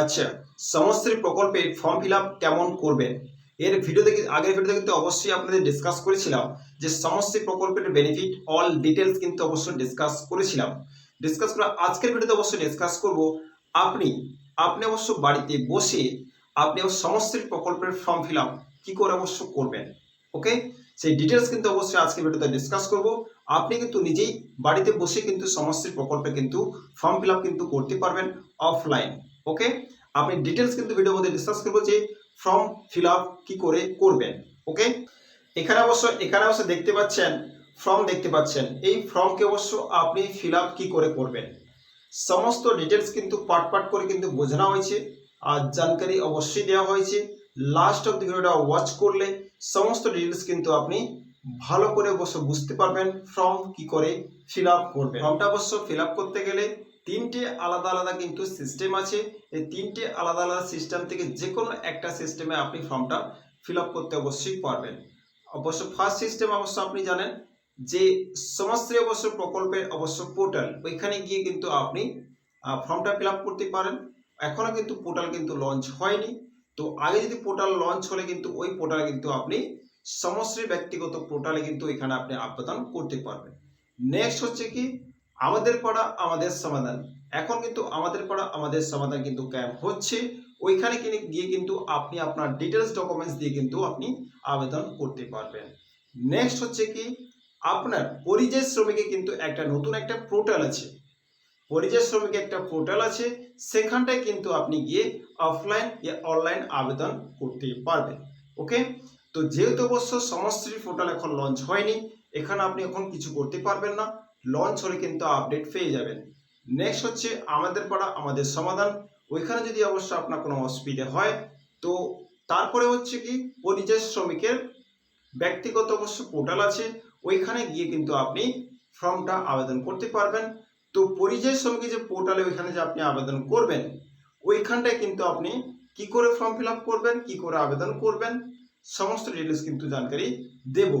আচ্ছা সমশ্রী প্রকল্পে form fill কেমন করবেন? এর ভিডিওতে কি- আগের ভিডিওতে কিন্তু অবশ্যই আপনাদের ডিসকাস করেছিলাম যে সমশ্রী প্রকল্পের বেনিফিট অল ডিটেলস কিন্তু অবশ্যই ডিসকাস করেছিলাম। ডিসকাস করে, আজকের ভিডিওতে অবশ্যই ডিসকাস করব, আপনি আপনি অবশ্য বাড়িতে বসে, আপনি সমশ্রী প্রকল্পের ফর্ম ফিল আপ কী করে অবশ্য করবেন ওকে সেই ডিটেলস কিন্তু অবশ্যই আজকের ভিডিওতে ডিসকাস করব। আপনি কিন্তু নিজেই বাড়িতে বসে কিন্তু সমশ্রী প্রকল্পে কিন্তু ফর্ম ফিল আপ কিন্তু করতে পারবেন অফলাইন ওকে আপনি ডিটেলস কিন্তু ভিডিওর মধ্যে ডিসকাস করব যে ফর্ম ফিল আপ কী করে করবেন। ওকে এখানে অবশ্য এখানে অবশ্য দেখতে পাচ্ছেন ফর্ম দেখতে পাচ্ছেন। এই ফর্মকে অবশ্য আপনি ফিল আপ কী করে করবেন? সমস্ত ডিটেলস কিন্তু পার্ট পার্ট করে কিন্তু বোঝানো হয়েছে। আর জানকারি অবশ্যই দেওয়া হয়েছে। লাস্ট অফ দি ভিডিওটা ওয়াচ করলে সমস্ত ডিটেলস কিন্তু আপনি ভালো করে অবশ্য বুঝতে পারবেন ফর্ম কি করে ফিল আপ করবেন। ফর্মটা অবশ্য ফিল আপ করতে গেলে তিনটে আলাদা আলাদা কিন্তু সিস্টেম আছে। এই তিনটে আলাদা আলাদা সিস্টেম থেকে যে কোনো একটা সিস্টেমে আপনি ফর্মটা ফিল করতে অবশ্যই পারবেন। অবশ্য ফার্স্ট সিস্টেম অবশ্য আপনি জানেন যে সমাজশ্রী অবশ্য প্রকল্পের অবশ্য পোর্টাল ওইখানে গিয়ে কিন্তু আপনি ফর্মটা ফিল করতে পারেন। এখনও কিন্তু পোর্টাল কিন্তু লঞ্চ হয়নি। তো আগে যদি পোর্টাল লঞ্চ হলে কিন্তু ওই পোর্টালে কিন্তু আপনি সমশ্রী ব্যক্তিগত পোর্টালে কিন্তু এখানে আপনি আবেদন করতে পারবেন। নেক্সট হচ্ছে কি? আমাদের পাড়া আমাদের সমাধান। এখন কিন্তু আমাদের পাড়া আমাদের সমাধান কিন্তু ক্যাম্প হচ্ছে। ওইখানে কিনে গিয়ে কিন্তু আপনি আপনার ডিটেলস ডকুমেন্টস দিয়ে কিন্তু আপনি আবেদন করতে পারবেন। নেক্সট হচ্ছে কি, আপনার পরিযায়ী শ্রমিকে কিন্তু একটা নতুন একটা পোর্টাল আছে। পরিযায়ী শ্রমিকের একটা পোর্টাল আছে, সেখানটায় কিন্তু আপনি গিয়ে অফলাইন ইয়া অনলাইন আবেদন করতে পারবেন। ওকে তো যেহেতু অবশ্য সমশ্রী পোর্টাল এখন লঞ্চ হয়নি, এখানে আপনি এখন কিছু করতে পারবেন না। লঞ্চ হলে কিন্তু আপডেট পেয়ে যাবেন। নেক্সট হচ্ছে আমাদের পাড়া আমাদের সমাধান। ওইখানে যদি অবশ্য আপনার কোনো অসুবিধে হয়, তো তারপরে হচ্ছে কি, পরিযায়ী শ্রমিকের ব্যক্তিগত অবশ্য পোর্টাল আছে। ওইখানে গিয়ে কিন্তু আপনি ফর্মটা আবেদন করতে পারবেন। তো পরিযায়ী শ্রমিকের যে পোর্টালে ওইখানে যে আপনি আবেদন করবেন, ওইখানটায় কিন্তু আপনি কি করে ফর্ম ফিল আপ করবেন, কি করে আবেদন করবেন, সমস্ত ডিটেলস কিন্তু জানকারি দেব।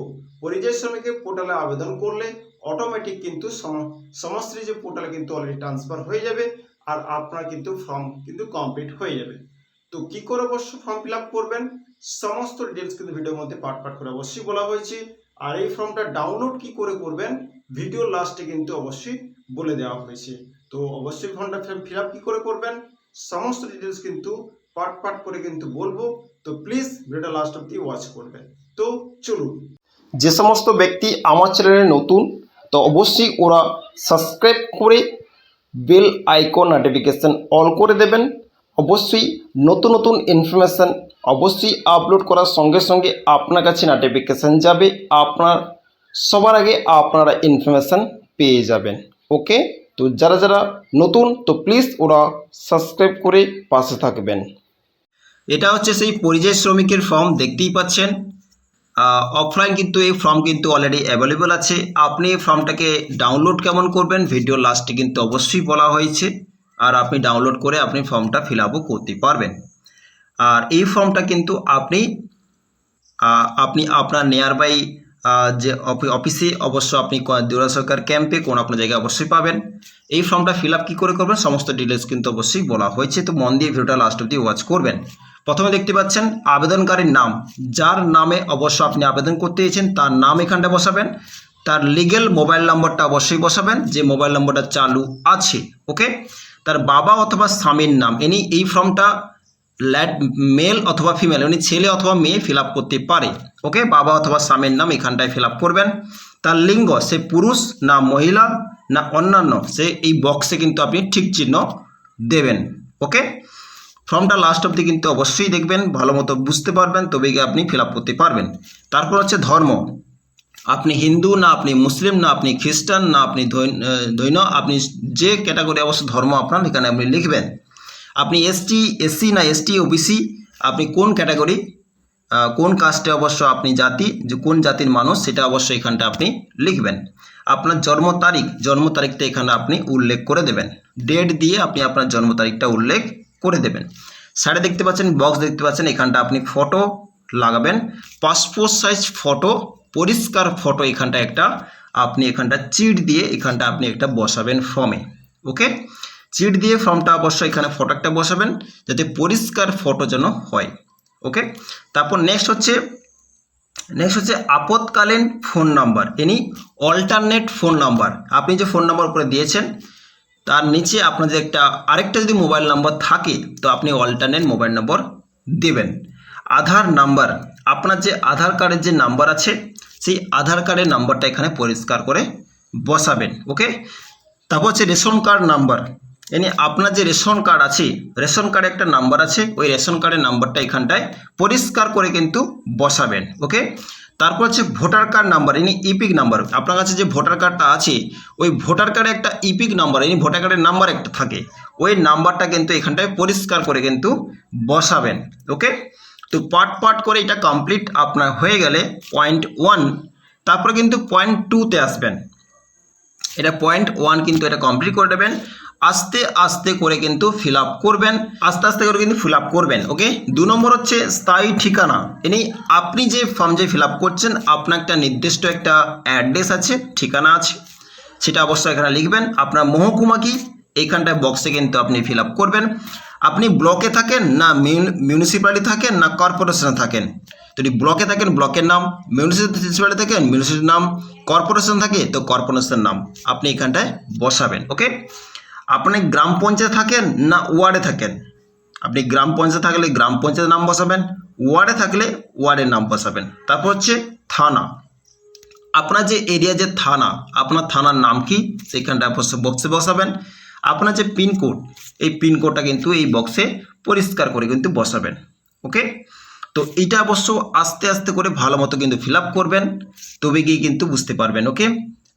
পরিযায়ী শ্রমিকের পোর্টালে আবেদন করলে অটোমেটিক কিন্তু সম- সমশ্রী যে পোর্টালে কিন্তু অলরেডি ট্রান্সফার হয়ে যাবে আর আপনার কিন্তু ফর্ম কিন্তু কমপ্লিট হয়ে যাবে। তো কি করে অবশ্য ফর্ম ফিল আপ করবেন? সমস্ত ডিটেলস কিন্তু ভিডিওর মধ্যে পার্ট পার্ট করে অবশ্যই বলা হয়েছে। আর এই ফর্মটা ডাউনলোড কি করে করবেন? ভিডিও লাস্টে কিন্তু অবশ্যই বলে দেওয়া হয়েছে। তো অবশ্যই ফর্মটা ফিল আপ কি করে করবেন? সমস্ত ডিটেলস কিন্তু পার্ট পার্ট করে কিন্তু বলব। তো প্লিজ ভিডিওটা লাস্ট অব্দি ওয়াচ করবেন। তো চলুন। যে সমস্ত ব্যক্তি আমার চ্যানেলে নতুন তো অবশ্যই ওরা সাবস্ক্রাইব করে বেল আইকন নোটিফিকেশান অল করে দেবেন। অবশ্যই নতুন নতুন ইনফরমেশান অবশ্যই আপলোড করার সঙ্গে সঙ্গে আপনার কাছে নোটিফিকেশান যাবে। আপনার, সবার আগে আপনারা ইনফরমেশান পেয়ে যাবেন। ওকে তো যারা যারা নতুন, তো প্লিজ ওরা সাবস্ক্রাইব করে পাশে থাকবেন। এটা হচ্ছে সেই পরিযায়ী শ্রমিকের ফর্ম দেখতেই পাচ্ছেন। অফলাইন কিন্তু এই ফর্ম কিন্তু অলরেডি অ্যাভেলেবল আছে। আপনি এই ফর্মটাকে ডাউনলোড কেমন করবেন? ভিডিও লাস্টে কিন্তু অবশ্যই বলা হয়েছে। আর আপনি ডাউনলোড করে আপনি ফর্মটা ফিল আপও করতে পারবেন। আর এই ফর্মটা কিন্তু আপনি আপনি আপনার নিয়ার বাই যে অফি- অফিসে অবশ্য আপনি দুরা সরকার ক্যাম্পে কোনো কোনো জায়গায় অবশ্যই পাবেন। এই ফর্মটা ফিল আপ কী করে করবেন? সমস্ত ডিটেলস কিন্তু অবশ্যই বলা হয়েছে। তো মন দিয়ে ভিডিওটা লাস্ট অব্দি ওয়াচ করবেন। প্রথমে দেখতে পাচ্ছেন আবেদনকারীর নাম। যার নামে অবশ্য আপনি আবেদন করতে চেয়েছেন, তার নাম এখানটা বসাবেন। তার লিগেল মোবাইল নম্বরটা অবশ্যই বসাবেন, যে মোবাইল নম্বরটা চালু আছে ওকে তার বাবা অথবা স্বামীর নাম, ইনি এই ফর্মটা ল্যাড মেল অথবা ফিমেল উনি ছেলে অথবা মেয়ে ফিল করতে পারে ওকে বাবা অথবা স্বামীর নাম এখানটায় ফিল করবেন। তার লিঙ্গ, সে পুরুষ না মহিলা না অন্যান্য, সে এই বক্সে কিন্তু আপনি ঠিক চিহ্ন দেবেন ওকে ফর্মটা লাস্ট অবধি কিন্তু অবশ্যই দেখবেন ভালো মতো বুঝতে পারবেন তবেই গিয়ে আপনি ফিল করতে পারবেন। তারপর হচ্ছে ধর্ম। আপনি হিন্দু না আপনি মুসলিম না আপনি খ্রিস্টান না আপনি আহ, আপনি যে ক্যাটাগরি অবশ্য ধর্ম আপনার এখানে আপনি লিখবেন। আপনি এসটি এসসি না এসটি ওবিসি আপনি কোন ক্যাটাগরি কোন কাস্টে অবশ্য আপনি জাতি যে কোন জাতির মানুষ সেটা অবশ্য এখানটা আপনি লিখবেন। আপনার জন্ম তারিখ জন্ম তারিখটা এখানে আপনি উল্লেখ করে দেবেন। ডেট দিয়ে আপনি আপনার জন্ম তারিখটা উল্লেখ করে দেবেন। সাইডে দেখতে পাচ্ছেন বক্স দেখতে পাচ্ছেন, এখানটা আপনি ফটো লাগাবেন। পাসপোর্ট সাইজ ফটো পরিষ্কার ফটো এখানটা একটা, আপনি এখানটা চিট দিয়ে এখানটা আপনি একটা বসাবেন ফর্মে ওকে চিট দিয়ে ফর্মটা অবশ্যই এখানে ফটোটা বসাবেন, যাতে পরিষ্কার ফটো যেন হয় ওকে তারপর নেক্সট হচ্ছে নেক্সট হচ্ছে আপতকালীন phone number any alternate phone number আপনি যে ফোন নাম্বার উপরে দিয়েছেন তার নিচে আপনাদের একটা আরেকটা যদি মোবাইল নাম্বার থাকে, তো আপনি অল্টারনেট মোবাইল নম্বর দেবেন। আধার নাম্বার আপনার যে আধার কার্ডের যে নাম্বার আছে, সেই আধার কার্ডের নাম্বারটা এখানে পরিষ্কার করে বসাবেন ওকে তারপর হচ্ছে রেশন কার্ড নাম্বার এনে আপনার যে রেশন কার্ড আছে, রেশন কার্ডে একটা নাম্বার আছে, ওই রেশন কার্ডের নাম্বারটা এখানটায় পরিষ্কার করে কিন্তু বসাবেন ওকে তারপর হচ্ছে ভোটার কার্ড নাম্বার, ইনি ইপিক নাম্বার। আপনার কাছে যে ভোটার কার্ডটা আছে, ওই ভোটার কার্ডে একটা ইপিক নাম্বার, ইনি ভোটার কার্ডের নাম্বার একটা থাকে। ওই নাম্বারটা কিন্তু এখানটায় পরিষ্কার করে কিন্তু বসাবেন, ওকে? তো পার্ট পার্ট করে এটা কমপ্লিট আপনার হয়ে গেলে পয়েন্ট ওয়ান, তারপরে কিন্তু পয়েন্ট টুতে আসবেন। এটা পয়েন্ট ওয়ান কিন্তু এটা কমপ্লিট করে দেবেন। আস্তে আস্তে করে কিন্তু ফিল আপ করবেন। আস্তে আস্তে করে কিন্তু ফিল আপ করবেন ওকে দু নম্বর হচ্ছে স্থায়ী ঠিকানা। এনি আপনি যে ফর্ম যে ফিল আপ করছেন, আপনার একটা নির্দিষ্ট একটা অ্যাড্রেস আছে, ঠিকানা আছে। সেটা অবশ্যই এখানে লিখবেন। আপনার মহকুমা কি? এইখানটায় বক্সে কিন্তু আপনি ফিল আপ করবেন। আপনি ব্লকে থাকেন না মিউনিসিপ্যালিটি থাকেন না কর্পোরেশনে থাকেন? যদি ব্লকে থাকেন ব্লকের নাম মিউনিসিপ্যালিটি থাকেন মিউনিসিপ্যালিটির নাম কর্পোরেশন থাকে, তো কর্পোরেশনের নাম আপনি এখানটায় বসাবেন ওকে আপনি গ্রাম পঞ্চায়েত থাকেন না ওয়ার্ডে থাকেন? আপনি গ্রাম পঞ্চায়েত থাকলে গ্রাম পঞ্চায়েত নাম বসাবেন, ওয়ার্ডে থাকলে ওয়ার্ডের নাম বসাবেন। তারপর হচ্ছে থানা। আপনার যে এরিয়া যে থানা, আপনার থানার নাম কি? সেখানটা অবশ্যই বক্সে বসাবেন। আপনার যে পিনকোড এই পিনকোডটা কিন্তু এই বক্সে পরিষ্কার করে কিন্তু বসাবেন। ওকে তো এটা অবশ্য আস্তে আস্তে করে ভালো মতো কিন্তু ফিল করবেন তবে গিয়ে কিন্তু বুঝতে পারবেন। ওকে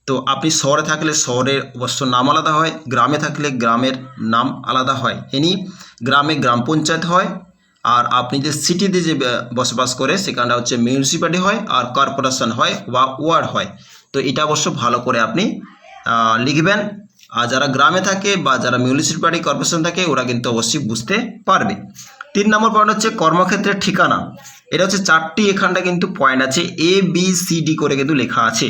তো আপনি শহরে থাকলে শহরের অবশ্য নাম আলাদা হয়, গ্রামে থাকলে গ্রামের নাম আলাদা হয়। এনি গ্রামে গ্রাম পঞ্চায়েত হয় আর আপনি যে সিটিতে যে বসবাস করে সেখানটা হচ্ছে মিউনিসিপ্যালিটি হয় আর কর্পোরেশন হয় বা ওয়ার্ড হয়। তো এটা অবশ্য ভালো করে আপনি লিখবেন। আর যারা গ্রামে থাকে বা যারা মিউনিসিপ্যালিটি কর্পোরেশন থাকে ওরা কিন্তু অবশ্যই বুঝতে পারবে। তিন নম্বর পয়েন্ট হচ্ছে কর্মক্ষেত্রের ঠিকানা। এটা হচ্ছে চারটি এখানটা কিন্তু পয়েন্ট আছে এ বি সি ডি করে কিন্তু লেখা আছে।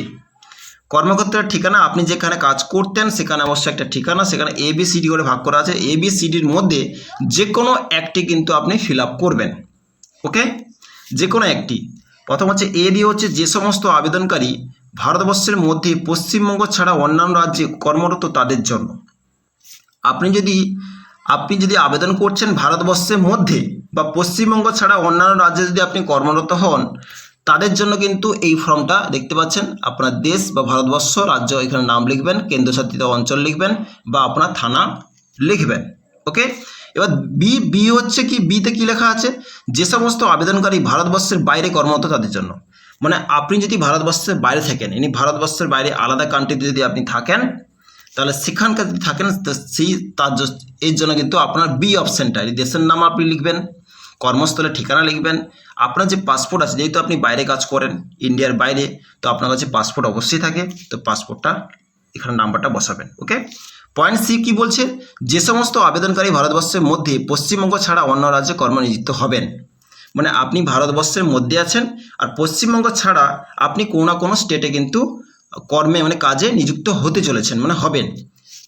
কর্মক্ষেত্রের ঠিকানা, আপনি যেখানে কাজ করতেন সেখানে অবশ্যই একটা ঠিকানা, সেখানে এ বি সি ডি করে ভাগ করা আছে। এ বি সি ডির মধ্যে যে কোনো একটি কিন্তু আপনি ফিল করবেন। ওকে যে কোনো একটি। প্রথম হচ্ছে এ দিয়ে হচ্ছে যে সমস্ত আবেদনকারী ভারতবর্ষের মধ্যে পশ্চিমবঙ্গ ছাড়া অন্যান্য রাজ্যে কর্মরত তাদের জন্য। আপনি যদি আপনি যদি আবেদন করছেন ভারতবর্ষের মধ্যে বা পশ্চিমবঙ্গ ছাড়া অন্যান্য রাজ্যে যদি আপনি কর্মরত হন তাদের জন্য কিন্তু এই ফর্মটা দেখতে পাচ্ছেন। আপনার দেশ বা ভারতবর্ষ, রাজ্য এখানে নাম লিখবেন, কেন্দ্রশাসিত অঞ্চল লিখবেন বা আপনার থানা লিখবেন। ওকে এবার বি বি হচ্ছে কি? বিতে কি লেখা আছে? যে সমস্ত আবেদনকারী ভারতবর্ষের বাইরে কর্মরত তাদের জন্য। মানে আপনি যদি ভারতবর্ষের বাইরে থাকেন, ইনি ভারতবর্ষের বাইরে আলাদা কান্ট্রিতে যদি আপনি থাকেন, তাহলে সেখানকার যদি থাকেন সেই তার এর জন্য কিন্তু আপনার বি অপশানটা দেশের নাম আপনি লিখবেন। কর্মস্থলে ঠিকানা লিখবেন। আপনার যে পাসপোর্ট আছে, যেহেতু আপনি বাইরে কাজ করেন ইন্ডিয়ার বাইরে, তো আপনার কাছে পাসপোর্ট অবশ্যই থাকে। তো পাসপোর্টটা এখানে নাম্বারটা বসাবেন ওকে পয়েন্ট সি কি বলছে? যে সমস্ত আবেদনকারী ভারতবর্ষের মধ্যে পশ্চিমবঙ্গ ছাড়া অন্য রাজ্যে কর্মনিযুক্ত হবেন। মানে আপনি ভারতবর্ষের মধ্যে আছেন, আর পশ্চিমবঙ্গ ছাড়া আপনি কোনো না কোনো স্টেটে কিন্তু কর্মে মানে কাজে নিযুক্ত হতে চলেছেন মানে হবেন।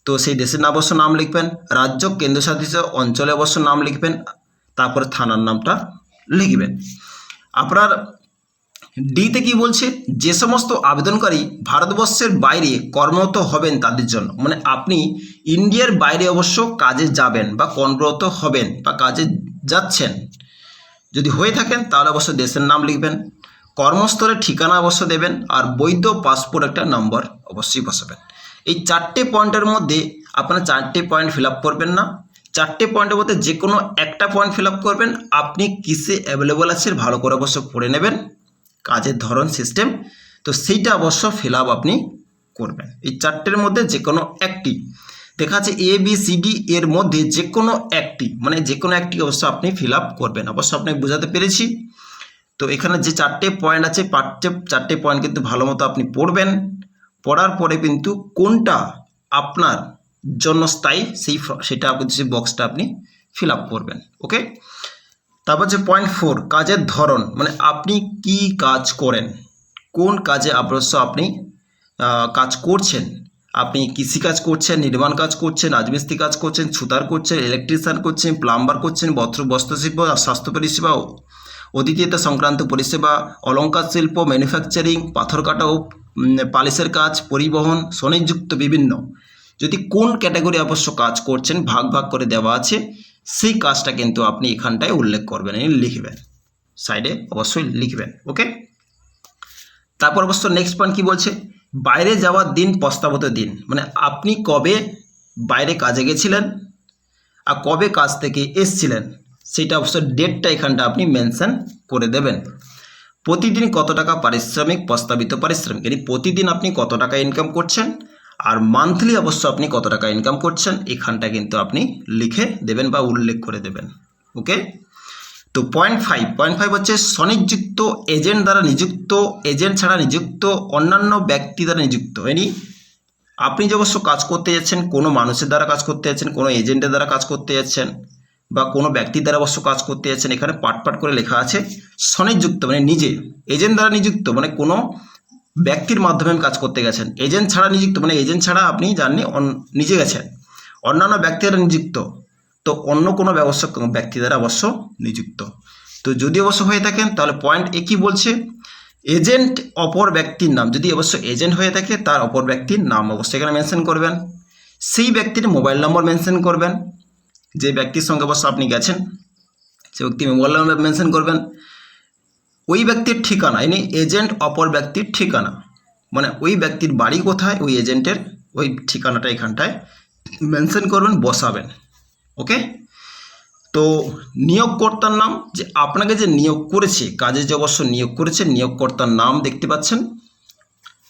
তো সেই দেশের অবশ্য নাম লিখবেন, রাজ্য কেন্দ্রশাসিত অঞ্চলে অবশ্য নাম লিখবেন তারপরে থানার নামটা লিখবেন। আপনার ডিতে কি বলছে? যে সমস্ত আবেদনকারী ভারতবর্ষের বাইরে কর্মরত হবেন তাদের জন্য। মানে আপনি ইন্ডিয়ার বাইরে অবশ্য কাজে যাবেন বা কর্মরত হবেন বা কাজে যাচ্ছেন। যদি হয়ে থাকেন, তাহলে অবশ্য দেশের নাম লিখবেন। কর্মস্থলের ঠিকানা অবশ্য দেবেন আর বৈধ পাসপোর্ট একটা নম্বর অবশ্যই বসাবেন। এই চারটে পয়েন্টের মধ্যে আপনারা চারটে পয়েন্ট ফিল আপ করবেন না। চারটে পয়েন্টের মধ্যে যে কোনো একটা পয়েন্ট ফিল করবেন। আপনি কিসে অ্যাভেলেবল আছে ভালো করে অবশ্য পড়ে নেবেন। কাজের ধরন সিস্টেম তো সেইটা অবশ্য ফিল আপ আপনি করবেন। এই চারটের মধ্যে যে কোনো একটি। দেখা যাচ্ছে এ বি সি ডি এর মধ্যে যে কোনো একটি মানে যে কোনো একটি অবশ্য আপনি ফিল আপ করবেন। অবশ্য আপনাকে বোঝাতে পেরেছি। তো এখানে যে চারটে পয়েন্ট আছে, পাঁচটে, চারটে পয়েন্ট কিন্তু ভালো মতো আপনি পড়বেন। পড়ার পরে কিন্তু কোনটা আপনার জন্য স্থায়ী, সেই সেটা সেই বক্সটা আপনি ফিল আপ করবেন ওকে তারপর যে পয়েন্ট ফোর কাজের ধরন মানে আপনি কি কাজ করেন, কোন কাজে অবশ্য আপনি কাজ করছেন? আপনি কৃষিকাজ করছেন, নির্মাণ কাজ করছেন, রাজমিস্ত্রি কাজ করছেন, ছুতার করছেন ইলেকট্রিশিয়ান করছেন প্লাম্বার করছেন, বস্ত্র বস্ত্রশিল্প স্বাস্থ্য পরিষেবা অতিথিয়তা সংক্রান্ত পরিষেবা অলঙ্কার শিল্প ম্যানুফ্যাকচারিং পাথর কাটা ও পালিশের কাজ, পরিবহন, স্বনিযুক্ত বিভিন্ন। যদি কোন ক্যাটাগরি অবশ্য কাজ করছেন, ভাগ ভাগ করে দেওয়া আছে, সেই কাজটা কিন্তু আপনি এখানটায় উল্লেখ করবেন লিখবেন। সাইডে অবশ্যই লিখবেন ওকে তারপর অবশ্য নেক্সট পয়েন্ট কি বলছে? বাইরে যাওয়ার দিন প্রস্তাবত দিন মানে আপনি কবে বাইরে কাজে গেছিলেন আর কবে কাজ থেকে এসছিলেন, সেটা অবশ্য ডেটটা এখানটা আপনি মেনশন করে দেবেন। প্রতিদিন কত টাকা পারিশ্রমিক, প্রস্তাবিত পারিশ্রমিক মানে প্রতিদিন আপনি কত টাকা ইনকাম করছেন আর মান্থলি অবশ্য আপনি কত টাকা ইনকাম করছেন, এখানটা কিন্তু আপনি লিখে দেবেন বা উল্লেখ করে দেবেন ওকে তো পয়েন্ট ফাইভ পয়েন্ট ফাইভ হচ্ছে স্বনিযুক্ত এজেন্ট দ্বারা নিযুক্ত এজেন্ট ছাড়া নিযুক্ত, অন্যান্য ব্যক্তি দ্বারা নিযুক্ত এনি আপনি যে অবশ্য কাজ করতে যাচ্ছেন, কোনো মানুষের দ্বারা কাজ করতে যাচ্ছেন, কোনো এজেন্টের দ্বারা কাজ করতে যাচ্ছেন, বা কোনো ব্যক্তির দ্বারা অবশ্য কাজ করতে যাচ্ছেন, এখানে পাট পাট করে লেখা আছে স্বনিযুক্ত মানে নিজে এজেন্ট দ্বারা নিযুক্ত মানে কোনো ব্যক্তির মাধ্যমে কাজ করতে গেছেন। এজেন্ট ছাড়া নিযুক্ত মানে এজেন্ট ছাড়া আপনি অন- নিজে গেছেন। অন্যান্য ব্যক্তি দ্বারা নিযুক্ত, তো অন্য কোনো ব্যবস্থা ব্যক্তি দ্বারা অবশ্য নিযুক্ত। তো যদি অবশ্য হয়ে থাকেন, তাহলে পয়েন্ট এ কি বলছে? এজেন্ট অপর ব্যক্তির নাম, যদি অবশ্য এজেন্ট হয়ে থাকে, তার অপর ব্যক্তির নাম অবশ্যই এখানে মেনশন করবেন। সেই ব্যক্তির মোবাইল নম্বর মেনশন করবেন। যে ব্যক্তির সঙ্গে অবশ্য আপনি গেছেন সে ব্যক্তি মোবাইল নম্বর মেনশন করবেন। ওই ব্যক্তির ঠিকানা এনে এজেন্ট অপর ব্যক্তির ঠিকানা। মানে ওই ব্যক্তির বাড়ি কোথায়, ওই এজেন্টের ওই ঠিকানাটা এখানটায় মেনশন করবেন, বসাবেন। ওকে তো নিয়োগকর্তার নাম, যে আপনাকে যে নিয়োগ করেছে কাজে যে অবশ্য নিয়োগ করেছে, নিয়োগকর্তার নাম দেখতে পাচ্ছেন।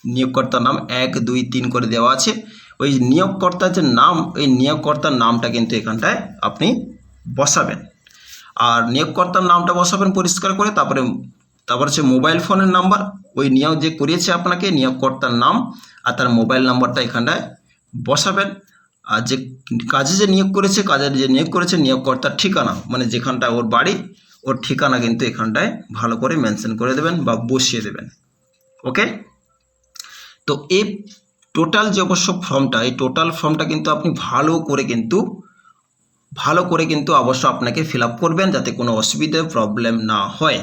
নিয়োগকর্তার নাম এক, দুই, তিন করে দেওয়া আছে। ওই নিয়োগকর্তার যে নাম, ওই নিয়োগকর্তার নামটা কিন্তু এখানটায় আপনি বসাবেন। আর নিয়োগকর্তার নামটা বসাবেন পরিষ্কার করে, তারপরে তারপর হচ্ছে মোবাইল ফোনের নাম্বার ওই নিয়োগ যে করিয়েছে আপনাকে নিয়োগকর্তার নাম আর তার মোবাইল নাম্বারটা এখানটায় বসাবেন। আর যে কাজে যে নিয়োগ করেছে কাজের যে নিয়োগ করেছে নিয়োগকর্তার ঠিকানা মানে যেখানটা ওর বাড়ি, ওর ঠিকানা কিন্তু এখানটায় ভালো করে মেনশন করে দেবেন বা বসিয়ে দেবেন। ওকে তো এই টোটাল যে অবশ্য ফর্মটা এই টোটাল ফর্মটা কিন্তু আপনি ভালো করে কিন্তু, ভালো করে কিন্তু অবশ্য আপনাকে ফিল করবেন যাতে কোনো অসুবিধে প্রবলেম না হয়।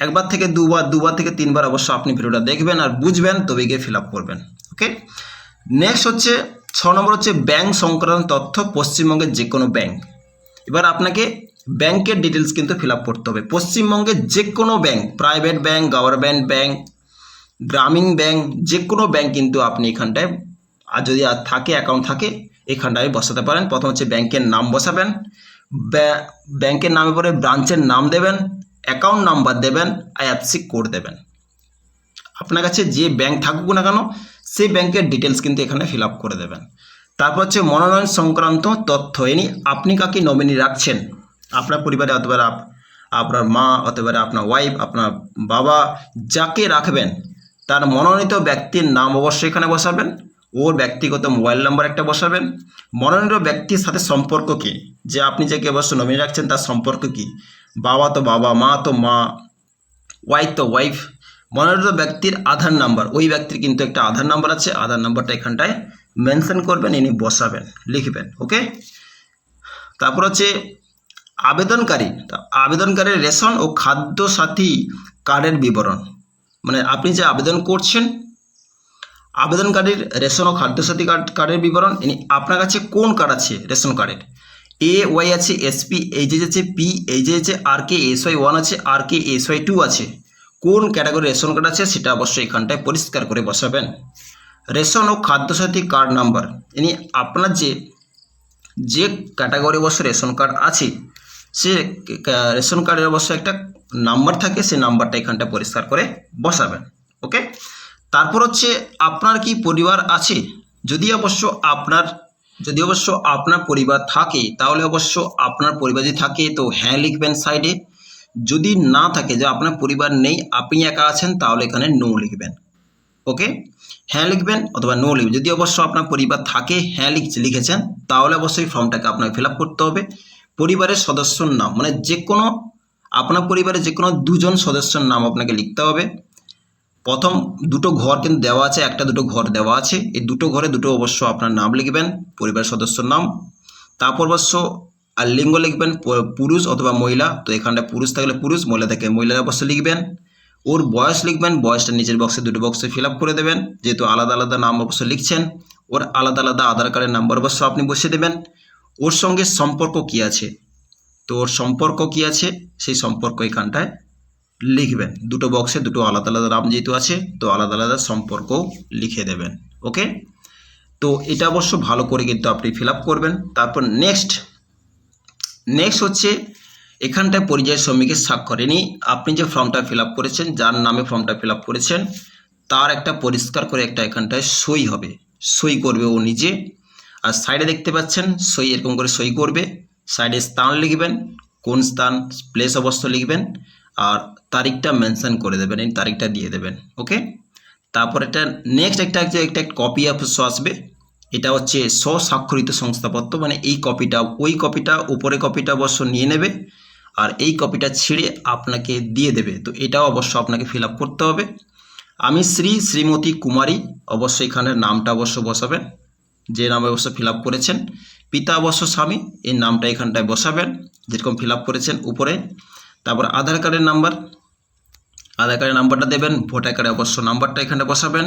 একবার থেকে দুবার দুবার থেকে তিনবার অবশ্য আপনি ভিডিওটা দেখবেন আর বুঝবেন তবে গিয়ে ফিল করবেন ওকে নেক্সট হচ্ছে, ছ নম্বর হচ্ছে ব্যাংক সংক্রান্ত তথ্য পশ্চিমবঙ্গের যে কোনো ব্যাংক এবার আপনাকে ব্যাংকের ডিটেলস কিন্তু ফিল করতে হবে। পশ্চিমবঙ্গের যে কোনো bank private bank government bank গ্রামীণ ব্যাংক যে কোনো ব্যাংক কিন্তু আপনি এখানটায়, আর যদি আর থাকে অ্যাকাউন্ট থাকে, এখানটায় বসাতে পারেন। প্রথম হচ্ছে ব্যাংকের নাম বসাবেন ব্যা- ব্যাংকের নামে পরে ব্রাঞ্চের নাম দেবেন অ্যাকাউন্ট নাম্বার দেবেন, আইএফসি কোড দেবেন। আপনার কাছে যে ব্যাংক থাকুক না কেন, সেই ব্যাংকের ডিটেলস কিন্তু এখানে ফিল আপ করে দেবেন। তারপর হচ্ছে মনোনয়ন সংক্রান্ত তথ্য এনি আপনি কাকে নমিনি রাখছেন? আপনার পরিবারে অথবা আপ- আপনার মা, অথবা আপনার ওয়াইফ আপনার বাবা, যাকে রাখবেন, তার মনোনীত ব্যক্তির নাম অবশ্যই এখানে বসাবেন, ওর ব্যক্তিগত মোবাইল নাম্বার একটা বসাবেন। মনোনীত ব্যক্তির সাথে সম্পর্ক কী? যে আপনি যাকে অবশ্য নমিনি রাখছেন, তার সম্পর্ক কী? বাবা তো বাবা, মা তো মা ওয়াইফ তো ওয়াইফ মনোনীত ব্যক্তির আধার নাম্বার ওই ব্যক্তির কিন্তু একটা আধার নাম্বার আছে। আধার নাম্বারটা এখানটায় মেনশন করবেন, ইনি বসাবেন, লিখবেন ওকে তারপর হচ্ছে আবেদনকারী আবেদনকারীর রেশন ও খাদ্য সাথী কার্ডের বিবরণ। মানে আপনি যে আবেদন করছেন, আবেদনকারীর রেশন ও খাদ্যসাথী কার্ড, কার্ডের বিবরণ, ইনি আপনার কাছে কোন কার্ড আছে রেশন কার্ডের? এ ওয়াই আছে এসপি এই যে আছে পি এই যে আছে R K S Y one আছে R K S Y two আছে। কোন ক্যাটাগরি রেশন কার্ড আছে সেটা অবশ্যই এখানটায় পরিষ্কার করে বসাবেন। রেশন ও খাদ্যসাথী কার্ড নাম্বার ইনি আপনার যে যে ক্যাটাগরি অবশ্য রেশন কার্ড আছে, সে রেশন কার্ডের অবশ্য একটা নাম্বার থাকে, সেই নাম্বারটা এখানটা পরিষ্কার করে বসাবেন ওকে তারপর হচ্ছে, আপনার কি পরিবার আছে? যদি অবশ্য আপনার যদি অবশ্য আপনার পরিবার থাকে, তাহলে অবশ্য আপনার পরিবার যদি থাকে, তো হ্যাঁ লিখবেন সাইডে যদি না থাকে, যে আপনার পরিবার নেই, আপনি একা আছেন, তাহলে এখানে নো লিখবেন। ওকে হ্যাঁ লিখবেন অথবা নো লিখবেন। যদি অবশ্য আপনার পরিবার থাকে হ্যাঁ লিখ লিখেছেন, তাহলে অবশ্যই ফর্মটাকে আপনাকে ফিল করতে হবে। পরিবারের সদস্যর নাম মানে যে কোনো আপনার পরিবারে যে কোনো দুজন সদস্যর নাম আপনাকে লিখতে হবে। প্রথম দুটো ঘর কিন্তু দেওয়া আছে, একটা দুটো ঘর দেওয়া আছে। এই দুটো ঘরে দুটো অবশ্য আপনার নাম লিখবেন পরিবার সদস্যর নাম। তারপর অবশ্য আর লিঙ্গ লিখবেন পুরুষ অথবা মহিলা। তো এখানটা পুরুষ থাকলে পুরুষ, মহিলা থেকে মহিলার অবশ্য লিখবেন। ওর বয়স লিখবেন, বয়সটা নিচের বক্সে দুটো বক্সে ফিল করে দেবেন। যেহেতু আলাদা আলাদা নাম অবশ্য লিখছেন, ওর আলাদা আলাদা আধার কার্ডের নাম্বার অবশ্য আপনি বসিয়ে দেবেন। ওর সঙ্গে সম্পর্ক কি আছে? তো ওর সম্পর্ক কি আছে? সেই সম্পর্ক এখানটায় লিখবেন। দুটো বক্সে দুটো আলাদা আলাদা নাম যেহেতু আছে, তো আলাদা আলাদা সম্পর্ক লিখে দেবেন ওকে তো এটা অবশ্য ভালো করে কিন্তু আপনি ফিল করবেন। তারপর নেক্সট নেক্সট হচ্ছে এখানটায় পরিযায়ী শ্রমিকের স্বাক্ষর। আপনি যে ফর্মটা ফিল করেছেন, যার নামে ফর্মটা ফিল করেছেন, তার একটা পরিষ্কার করে একটা এখানটায় সই হবে। সই করবে ও নিজে। আর সাইডে দেখতে পাচ্ছেন, সই এরকম করে সই করবে। সাইডে স্থান লিখবেন, কোন স্থান প্লেস অবশ্য লিখবেন। আর তারিখটা মেনশন করে দেবেন, এই তারিখটা দিয়ে দেবেন ওকে তারপর এটা নেক্সট একটা যে একটা কপি অবশ্য আসবে, এটা হচ্ছে স্বস্বাক্ষরিত সংস্থাপত্র মানে এই কপিটা ওই কপিটা উপরে কপিটা অবশ্য নিয়ে নেবে, আর এই কপিটা ছিঁড়ে আপনাকে দিয়ে দেবে, তো এটাও অবশ্য আপনাকে ফিল করতে হবে। আমি শ্রী শ্রীমতী কুমারী অবশ্যই এখানে নামটা অবশ্য বসাবেন, যে নামে অবশ্য ফিল করেছেন, পিতা অবশ্য স্বামী, এই নামটা এখানটায় বসাবেন, যেরকম ফিল করেছেন উপরে। তারপর আধার কার্ডের নাম্বার আধার কার্ডের নাম্বারটা দেবেন, ভোটার কার্ডে অবশ্য নাম্বারটা এখানে বসাবেন।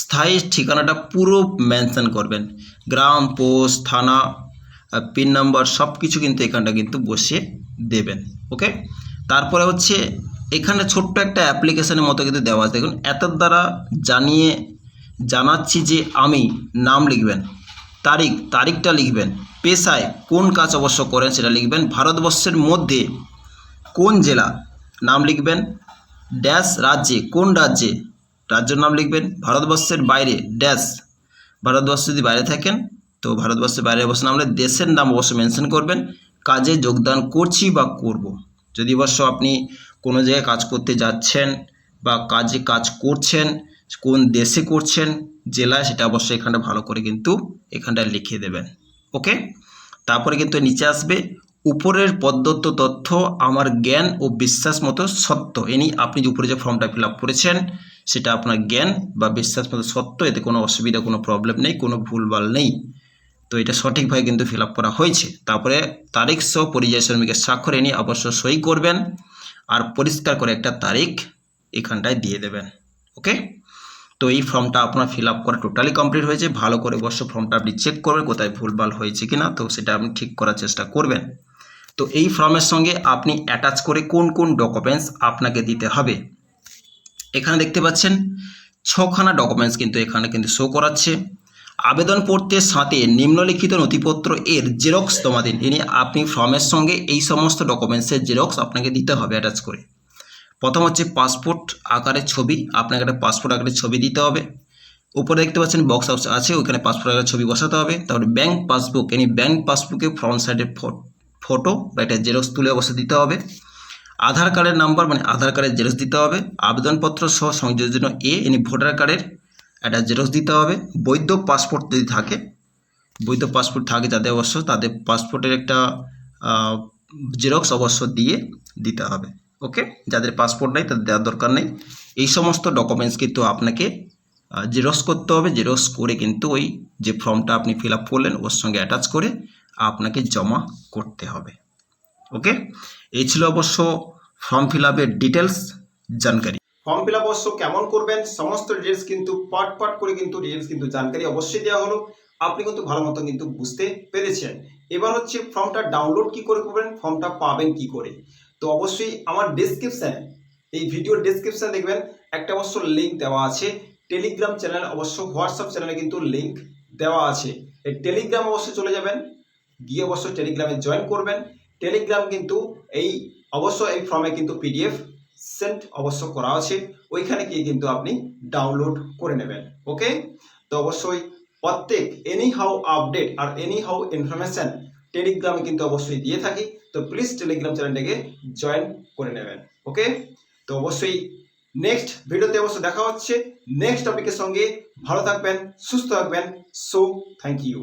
স্থায়ী ঠিকানাটা পুরো মেনশন করবেন। গ্রাম, পোস্ট, থানা পিন নাম্বার সব কিছু কিন্তু এখানটা কিন্তু বসিয়ে দেবেন, ওকে? তারপরে হচ্ছে এখানে ছোট্ট একটা অ্যাপ্লিকেশনের মতো কিন্তু দেওয়া আছে। দেখুন, এতর দ্বারা জানিয়ে জানাচ্ছি যে আমি নাম লিখবেন, তারিখ, তারিখটা লিখবেন, পেশায় কোন কাজ অবশ্য করেন সেটা লিখবেন, ভারতবর্ষের মধ্যে কোন জেলা নাম লিখবেন ড্যাশ রাজ্যে, কোন রাজ্যে? রাজ্যের নাম লিখবেন ভারতবর্ষের বাইরে, ড্যাশ। ভারতবর্ষ যদি বাইরে থাকেন, তো ভারতবর্ষের বাইরে অবশ্য লিখে দেশের নাম অবশ্য মেনশন করবেন, কাজে যোগদান করছি বা করব। যদি অবশ্য আপনি কোনো জায়গায় কাজ করতে যাচ্ছেন বা কাজে কাজ করছেন, কোন দেশে করছেন, জেলায়, সেটা অবশ্যই এখানটা ভালো করে কিন্তু এখানটায় লিখে দেবেন। ওকে? তারপরে কিন্তু নিচে আসবে উপরের প্রদত্ত তথ্য আমার জ্ঞান ও বিশ্বাস মতো সত্য। এনি আপনি যে উপরে যে ফর্মটা ফিল আপ করেছেন, সেটা আপনার জ্ঞান বা বিশ্বাস মতো সত্য, এতে কোনো অসুবিধা, কোনো প্রবলেম নেই, কোনো ভুলভাল নেই। তো এটা সঠিকভাবে কিন্তু ফিল করা হয়েছে। তারপরে তারিখ সহ পরিযায়ী শ্রমিকের স্বাক্ষর এনে অবশ্য সই করবেন আর পরিষ্কার করে একটা তারিখ এখানটায় দিয়ে দেবেন। ওকে? তো এই ফর্মটা আপনার ফিল আপ করা টোটালি কমপ্লিট হয়েছে। ভালো করে অবশ্য ফর্মটা আপনি চেক করবেন কোথায় ভুলভাল হয়েছে কি না তো সেটা আপনি ঠিক করার চেষ্টা করবেন। তো এই ফর্মের সঙ্গে আপনি অ্যাটাচ করে কোন কোন ডকুমেন্টস আপনাকে দিতে হবে। এখানে দেখতে পাচ্ছেন, ছখানা ডকুমেন্টস কিন্তু এখানে কিন্তু শো করাচ্ছে। আবেদনপত্রের সাথে নিম্নলিখিত নথিপত্র এর জেরক্স জমা দিন ইনি আপনি ফর্মের সঙ্গে এই সমস্ত ডকুমেন্টসের জেরক্স আপনাকে দিতে হবে অ্যাটাচ করে। প্রথম হচ্ছে পাসপোর্ট আকারের ছবি, আপনাকে একটা পাসপোর্ট আকারের ছবি দিতে হবে। উপরে দেখতে পাচ্ছেন বক্স আছে, ওখানে পাসপোর্ট আকারের ছবি বসাতে হবে। তারপরে ব্যাঙ্ক পাসবুক এনি ব্যাঙ্ক পাসবুকে ফ্রন্ট সাইডের ফটো বা এটা জেরক্স তুলে অবশ্যই দিতে হবে। আধার কার্ডের নাম্বার মানে আধার কার্ডের জেরক্স দিতে হবে। আবেদনপত্র সহ সংযোজন এ এনি ভোটার কার্ডের একটা জেরক্স দিতে হবে। বৈধ পাসপোর্ট যদি থাকে, বৈধ পাসপোর্ট থাকে যাদের অবশ্য তাদের পাসপোর্টের একটা জেরক্স অবশ্য দিয়ে দিতে হবে। ওকে যাদের পাসপোর্ট নেই, তাদের দেওয়ার দরকার নেই। এই সমস্ত ডকুমেন্টস কিন্তু আপনাকে জেরক্স করতে হবে। জেরক্স করে কিন্তু ওই যে ফর্মটা আপনি ফিল আপ করলেন, ওর সঙ্গে অ্যাটাচ করে আপনাকে জমা করতে হবে। ওকে? এই ছিল অবশ্য ফর্ম ফিল আপের ডিটেলস জানকারি। ফর্ম ফিল আপ অবশ্য কেমন করবেন, সমস্ত ডিটেলস কিন্তু পার্ট পার্ট করে কিন্তু ডিটেলস কিন্তু জানকারি অবশ্যই দেওয়া হলো। আপনি কিন্তু ভালো মতো কিন্তু বুঝতে পেরেছেন। এবার হচ্ছে ফর্মটা ডাউনলোড কি করে করবেন, ফর্মটা পাবেন কি করে? তো অবশ্যই আমার ডেসক্রিপশানে এই ভিডিওর ডেসক্রিপশানে দেখবেন, একটা অবশ্য লিঙ্ক দেওয়া আছে। টেলিগ্রাম চ্যানেল অবশ্য হোয়াটসঅ্যাপ চ্যানেলে কিন্তু লিঙ্ক দেওয়া আছে। এই টেলিগ্রাম অবশ্যই চলে যাবেন। গিয়ে অবশ্য টেলিগ্রামে জয়েন করবেন। টেলিগ্রাম কিন্তু এই, অবশ্য এই ফর্মে কিন্তু পিডিএফ সেন্ড অবশ্য করা আছে। ওইখানে গিয়ে কিন্তু আপনি ডাউনলোড করে নেবেন ওকে তো অবশ্যই প্রত্যেক এনি হাউ আপডেট আর এনি হাউ ইনফরমেশন টেলিগ্রামে কিন্তু অবশ্যই দিয়ে থাকি। তো প্লিজ টেলিগ্রাম চ্যানেলটাকে জয়েন করে নেবেন ওকে তো অবশ্যই নেক্সট ভিডিওতে অবশ্য দেখা হচ্ছে। নেক্সট টপিকের সঙ্গে ভালো থাকবেন, সুস্থ থাকবেন। So thank you